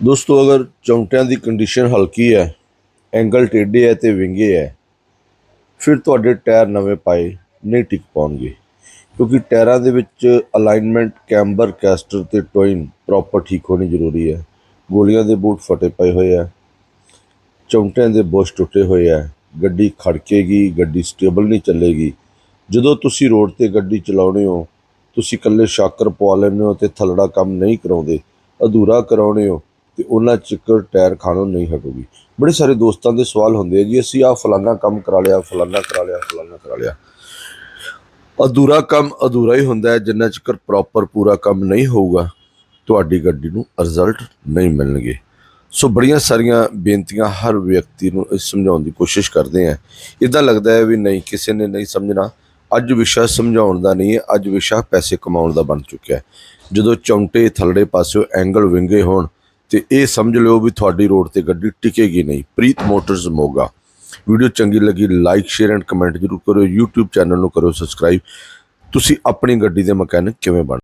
ਦੋਸਤੋ, ਅਗਰ ਚੌਂਟਿਆਂ ਦੀ ਕੰਡੀਸ਼ਨ ਹਲਕੀ ਹੈ ਐਂਗਲ ਟੇਢੇ ਹੈ ਤੇ ਵਿੰਗੇ ਹੈ, ਫਿਰ ਤੁਹਾਡੇ ਟਾਇਰ ਨਵੇਂ ਪਾਏ ਨਹੀਂ ਟਿਕ ਪਾਉਣਗੇ। ਕਿਉਂਕਿ ਟਾਇਰਾਂ ਦੇ ਵਿੱਚ ਅਲਾਈਨਮੈਂਟ ਕੈਂਬਰ ਕੈਸਟਰ ਤੇ ਟੋਇਨ ਪ੍ਰੋਪਰ ਠੀਕ ਹੋਣੀ ਜ਼ਰੂਰੀ ਹੈ। ਗੋਲੀਆਂ ਦੇ ਬੂਟ ਫਟੇ ਪਏ ਹੋਏ ਆ ਚੌਂਟਿਆਂ ਦੇ ਬੁਸ਼ ਟੁੱਟੇ ਹੋਏ ਆ ਗੱਡੀ ਖੜਕੇਗੀ, ਗੱਡੀ ਸਟੇਬਲ ਨਹੀਂ ਚੱਲੇਗੀ। ਜਦੋਂ ਤੁਸੀਂ ਰੋਡ ਤੇ ਗੱਡੀ ਚਲਾਉਣੇ ਹੋ, ਤੁਸੀਂ ਇਕੱਲੇ ਸ਼ਾਕਰ ਪਵਾ ਲੈਂਦੇ ਹੋ ਤੇ ਥੱਲੜਾ ਕੰਮ ਨਹੀਂ ਕਰਾਉਂਦੇ, ਅਧੂਰਾ ਕਰਾਉਣੇ ਹੋ ਤੇ ਉਹਨਾਂ ਚਿੱਕਰ ਟਾਇਰ ਖਾਣੋਂ ਨਹੀਂ ਹਟੂਗੀ। ਬੜੇ ਸਾਰੇ ਦੋਸਤਾਂ ਦੇ ਸਵਾਲ ਹੁੰਦੇ ਆ ਜੀ, ਅਸੀਂ ਆਹ ਫਲਾਨਾ ਕੰਮ ਕਰਾ ਲਿਆ, ਫਲਾਨਾ ਕਰਾ ਲਿਆ, ਫਲਾਨਾ ਕਰਾ ਲਿਆ। ਅਧੂਰਾ ਕੰਮ ਅਧੂਰਾ ਹੀ ਹੁੰਦਾ ਹੈ, ਜਿੰਨਾ ਚਿਰ ਪ੍ਰੋਪਰ ਪੂਰਾ ਕੰਮ ਨਹੀਂ ਹੋਊਗਾ, ਤੁਹਾਡੀ ਗੱਡੀ ਨੂੰ ਰਿਜ਼ਲਟ ਨਹੀਂ ਮਿਲਣਗੇ। ਸੋ ਬੜੀਆਂ ਸਾਰੀਆਂ ਬੇਨਤੀਆਂ ਹਰ ਵਿਅਕਤੀ ਨੂੰ ਸਮਝਾਉਣ ਦੀ ਕੋਸ਼ਿਸ਼ ਕਰਦੇ ਆ। ਇਦਾਂ ਲੱਗਦਾ ਹੈ ਵੀ ਨਹੀਂ, ਕਿਸੇ ਨੇ ਨਹੀਂ ਸਮਝਣਾ। ਅੱਜ ਵਿਸ਼ਾ ਸਮਝਾਉਣ ਦਾ ਨਹੀਂ ਹੈ, ਅੱਜ ਵਿਸ਼ਾ ਪੈਸੇ ਕਮਾਉਣ ਦਾ ਬਣ ਚੁੱਕਿਆ ਹੈ। ਜਦੋਂ ਚੌਂਟੇ ਥੱਲੜੇ ਪਾਸਿਓ ਐਂਗਲ ਵਿੰਗੇ ਹੋਣ ਤੇ ਇਹ ਸਮਝ ਲਿਓ ਵੀ ਤੁਹਾਡੀ ਰੋਡ ਤੇ ਗੱਡੀ ਟਿਕੇਗੀ ਨਹੀਂ। ਪ੍ਰੀਤ ਮੋਟਰਸ ਮੋਗਾ। ਵੀਡੀਓ ਚੰਗੀ ਲੱਗੀ ਲਾਈਕ ਸ਼ੇਅਰ ਐਂਡ ਕਮੈਂਟ ਜ਼ਰੂਰ ਕਰਿਓ। YouTube ਚੈਨਲ ਨੂੰ ਕਰਿਓ ਸਬਸਕ੍ਰਾਈਬ ਤੁਸੀਂ ਆਪਣੀ ਗੱਡੀ ਦੇ ਮਕੈਨਿਕ ਕਿਵੇਂ ਬਣ